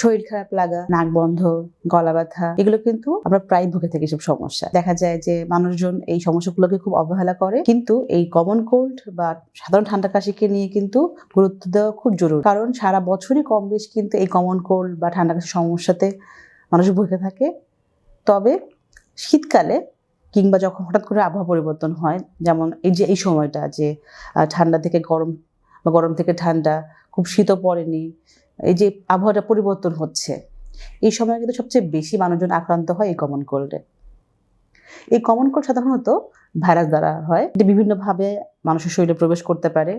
শরীর খারাপ লাগা, নাক বন্ধ, গলা ব্যথা, এগুলো কিন্তু আমরা প্রায় ভুগে থাকি সব সমস্যা। দেখা যায় যে মানুষজন এই সমস্যাগুলোকে খুব অবহেলা করে, কিন্তু এই কমন কোল্ড বা সাধারণ ঠান্ডা কাশিকে নিয়ে কিন্তু গুরুত্ব দেওয়া খুব জরুরি। কারণ সারা বছরই কম বেশ কিন্তু এই কমন কোল্ড বা ঠান্ডা কাশির সমস্যাতে মানুষ ভুগে থাকে। তবে শীতকালে কিংবা যখন হঠাৎ করে আবহাওয়া পরিবর্তন হয়, যেমন এই যে এই সময়টা যে ঠান্ডা থেকে গরম বা গরম থেকে ঠান্ডা, খুব শীতও পড়েনি এই যে আবহাওয়াটা পরিবর্তন হচ্ছে, এই সময় কিন্তু সবচেয়ে বেশি মানুষজন আক্রান্ত হয় এই কমন কোল্ডে এই কমন কোল্ড সাধারণত ভাইরাস দ্বারা হয়। এটি বিভিন্নভাবে মানুষের শরীরে প্রবেশ করতে পারে,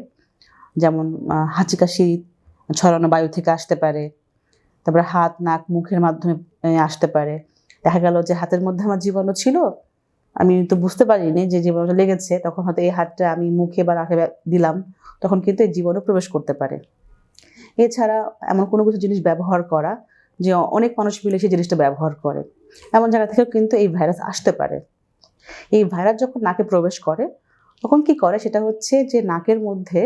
যেমন হাঁচি কাশি ছড়ানো বায়ু থেকে আসতে পারে, তারপরে হাত, নাক, মুখের মাধ্যমে আসতে পারে। দেখা গেল যে হাতের মধ্যে আমার জীবাণু ছিল, আমি তো বুঝতে পারিনি যে জীবাণুটা লেগেছে, তখন হয়তো এই হাতটা আমি মুখে বা নাকে দিলাম, তখন কিন্তু এই জীবাণু প্রবেশ করতে পারে। এছাড়া এমন কোনো কিছু জিনিস ব্যবহার করা যে অনেক মানুষ মিলে সেই জিনিসটা ব্যবহার করে। এমন জায়গা থেকেও কিন্তু এই ভাইরাস আসতে পারে। এই ভাইরাস যখন নাকে প্রবেশ করে, তখন কি করে? সেটা হচ্ছে যে নাকের মধ্যে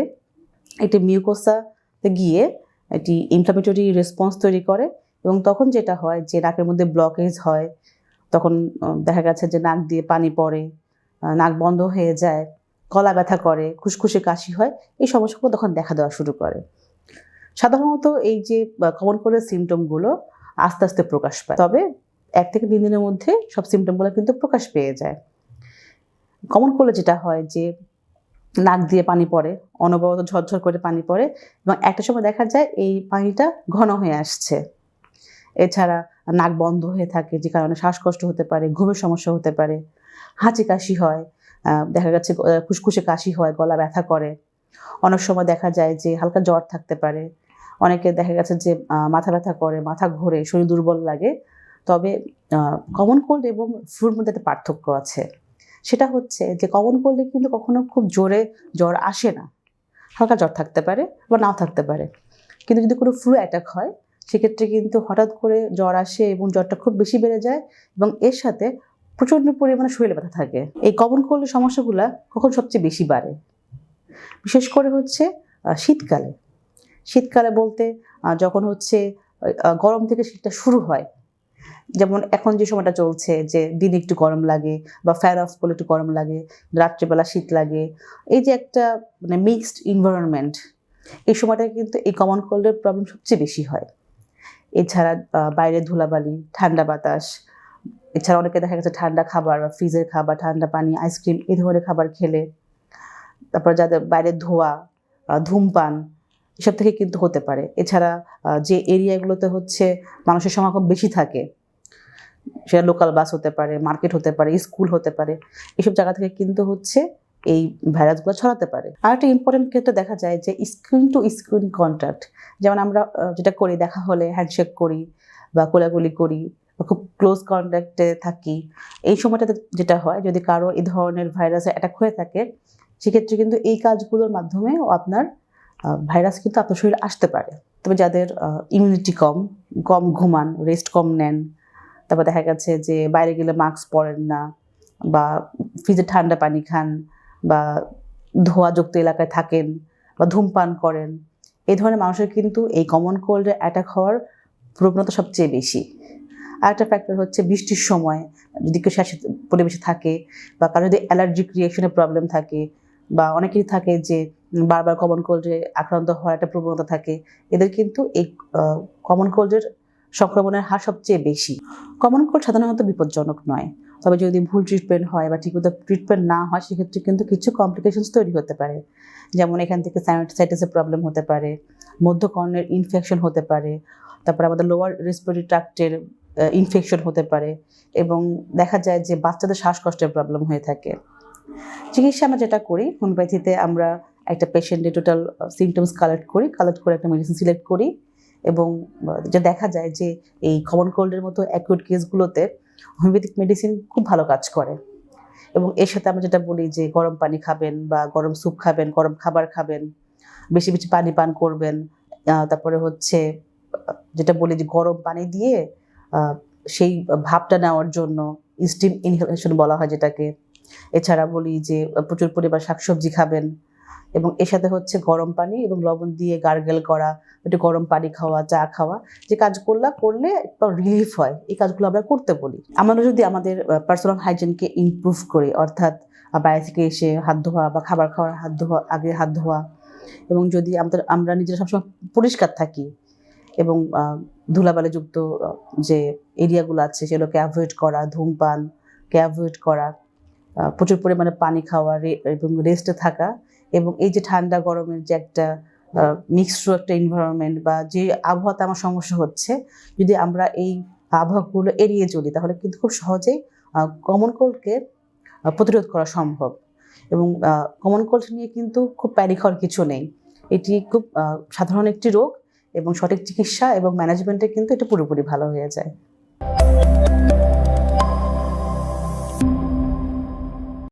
একটি মিউকোসাতে গিয়ে একটি ইনফ্লামেটরি রেসপন্স তৈরি করে এবং তখন যেটা হয় যে নাকের মধ্যে ব্লকেজ হয়, তখন দেখা গেছে যে নাক দিয়ে পানি পড়ে নাক বন্ধ হয়ে যায়, গলা ব্যথা করে, খুসখুসে কাশি হয়, এই সমস্যাগুলো তখন দেখা দেওয়া শুরু করে। সাধারণত এই যে কমন কোল্ডের সিমটমগুলো আস্তে আস্তে প্রকাশ পায়। তবে এক থেকে তিন দিনের মধ্যে সব সিমটমগুলো কিন্তু প্রকাশ পেয়ে যায়। কমন কোল্ডে যেটা হয় যে, নাক দিয়ে পানি পড়ে, অনবরত ঝরঝর করে পানি পড়ে এবং একটা সময় দেখা যায় এই পানিটা ঘন হয়ে আসছে। এছাড়া নাক বন্ধ হয়ে থাকে, যে কারণে শ্বাসকষ্ট হতে পারে, ঘুমের সমস্যা হতে পারে, হাঁচি কাশি হয় দেখা যাচ্ছে খুসখুসে কাশি হয়, গলা ব্যথা করে। অনেক সময় দেখা যায় যে হালকা জ্বর থাকতে পারে অনেকে দেখা গেছে যে মাথা ব্যথা করে, মাথা ঘোরে, শরীর দুর্বল লাগে। তবে কমন কোল্ড এবং ফ্লুর মধ্যে একটা পার্থক্য আছে। সেটা হচ্ছে যে কমন কোল্ডে কিন্তু কখনো খুব জোরে জ্বর আসে না। হালকা জ্বর থাকতে পারে বা নাও থাকতে পারে। কিন্তু যদি কোনো ফ্লু অ্যাটাক হয়, সেক্ষেত্রে কিন্তু হঠাৎ করে জ্বর আসে এবং জ্বরটা খুব বেশি বেড়ে যায় এবং এর সাথে প্রচণ্ড পরিমাণে শরীরে ব্যথা থাকে। এই কমন কোল্ডের সমস্যাগুলো কখন সবচেয়ে বেশি বাড়ে? বিশেষ করে হচ্ছে শীতকালে। শীতকালে বলতে যখন হচ্ছে গরম থেকে শীতটা শুরু হয়, যেমন এখন যে সময়টা চলছে যে দিনে একটু গরম লাগে বা ফ্যান অফ করলে একটু গরম লাগে, রাত্রেবেলা শীত লাগে, এই যে একটা মানে মিক্সড ইনভায়রনমেন্ট এই সময়টা কিন্তু এই কমন কোল্ডের প্রবলেম সবচেয়ে বেশি হয়। এছাড়া বাইরে ধুলাবালি, ঠান্ডা বাতাস, এছাড়া অনেকে দেখা গেছে ঠান্ডা খাবার বা ফ্রিজের খাবার, ঠান্ডা পানি আইসক্রিম এই ধরনের খাবার খেলে, তারপর যাদের বাইরে ধোয়া ধূমপান এসব থেকে কিন্তু হতে পারে। এছাড়া যে এরিয়াগুলোতে হচ্ছে মানুষের সমাগম বেশি থাকে, সেটা লোকাল বাস হতে পারে মার্কেট হতে পারে স্কুল হতে পারে, এসব জায়গা থেকে কিন্তু হচ্ছে এই ভাইরাসগুলো ছড়াতে পারে। আর একটা ইম্পর্টেন্ট ক্ষেত্রে দেখা যায় যে স্ক্রিন টু স্ক্রিন কন্ট্যাক্ট যেমন আমরা যেটা করি, দেখা হলে হ্যান্ডশেক করি বা কোলাগুলি করি বা খুব ক্লোজ কন্ট্যাক্টে থাকি, এই সময়টাতে যেটা হয়, যদি কারও এই ধরনের ভাইরাসে অ্যাটাক হয়ে থাকে, সেক্ষেত্রে কিন্তু এই কাজগুলোর মাধ্যমেও আপনার ভাইরাস কিন্তু আপনার শরীরে আসতে পারে। তবে যাদের ইমিউনিটি কম কম ঘুমান রেস্ট কম নেন, তারপর দেখা গেছে যে বাইরে গেলে মাস্ক পরেন না বা ফ্রিজে ঠান্ডা পানি খান বা ধোয়াযুক্ত এলাকায় থাকেন বা ধূমপান করেন এই ধরনের মানুষের কিন্তু এই কমন কোল্ডে অ্যাটাক হওয়ার প্রবণতা সবচেয়ে বেশি। আর একটা ফ্যাক্টর হচ্ছে বৃষ্টির সময়, যদি কেউ শ্বাসের পরিবেশে থাকে বা কারও যদি অ্যালার্জিক রিয়াকশনের প্রবলেম থাকে বা অনেকেরই থাকে যে বারবার কমন কোল্ডে আক্রান্ত হওয়ার একটা প্রবণতা থাকে। এদের কিন্তু এই কমন কোল্ডের সংক্রমণের হার সবচেয়ে বেশি। কমন কোল্ড সাধারণত বিপজ্জনক নয়। তবে যদি ভুল ট্রিটমেন্ট হয় বা ঠিকমতো ট্রিটমেন্ট না হয়, সেক্ষেত্রে কিন্তু কিছু কমপ্লিকেশনস তৈরি হতে পারে। যেমন এখান থেকে সাইনাসাইটিসের প্রবলেম হতে পারে, মধ্যকর্ণের ইনফেকশন হতে পারে, তারপর আমাদের লোয়ার রেসপিরেটরি ট্রাক্টের ইনফেকশন হতে পারে এবং দেখা যায় যে বাচ্চাদের শ্বাসকষ্টের প্রবলেম হয়ে থাকে। চিকিৎসা আমরা যেটা করি, হোমিওপ্যাথিতে আমরা একটা পেশেন্টের টোটাল সিমটমস কালেক্ট করি কালেক্ট করে একটা মেডিসিন সিলেক্ট করি এবং যা দেখা যায় যে এই কমন কোল্ডের মতো অ্যাকিউট কেসগুলোতে হোমিওপ্যাথিক মেডিসিন খুব ভালো কাজ করে এবং এর সাথে আমরা যেটা বলি যে গরম পানি খাবেন বা গরম স্যুপ খাবেন, গরম খাবার খাবেন, বেশি বেশি পানি পান করবেন তারপরে হচ্ছে যেটা বলি যে গরম পানি দিয়ে সেই ভাবটা নেওয়ার জন্য স্টিম ইনহেলেশন বলা হয় যেটাকে এছাড়া বলি যে প্রচুর পরিমাণ শাকসবজি খাবেন এবং এর সাথে হচ্ছে গরম পানি এবং লবণ দিয়ে গার্গেল করা, একটু গরম পানি খাওয়া, চা খাওয়া, যে কাজগুলো করলে একটু রিলিফ হয়। এই কাজগুলো আমরা করতে বলি। আমরা যদি আমাদের পার্সোনাল হাইজিনকে ইমপ্রুভ করি, অর্থাৎ বাইরে থেকে এসে হাত ধোয়া বা খাবার খাওয়ার হাত ধোয়া, আগে হাত ধোয়া এবং যদি আমাদের, আমরা নিজেরা সবসময় পরিষ্কার থাকি এবং ধুলাবালিযুক্ত যে এরিয়াগুলো আছে সেগুলোকে অ্যাভয়েড করা ধূমপানকে অ্যাভয়েড করা প্রচুর পরিমাণে পানি খাওয়া এবং রেস্টে থাকা এবং এই যে ঠান্ডা গরমের যে একটা মিক্সড একটা এনভায়রনমেন্ট বা যে আবহাওয়াতে আমার সমস্যা হচ্ছে, যদি আমরা এই আবহাওয়াগুলো এড়িয়ে চলি, তাহলে কিন্তু খুব সহজেই কমন কোল্ডকে প্রতিরোধ করা সম্ভব। এবং কমন কোল্ড নিয়ে কিন্তু খুব প্যানিক হওয়ার কিছু নেই। এটি খুব সাধারণ একটি রোগ এবং সঠিক চিকিৎসা এবং ম্যানেজমেন্টে কিন্তু এটা পুরোপুরি ভালো হয়ে যায়।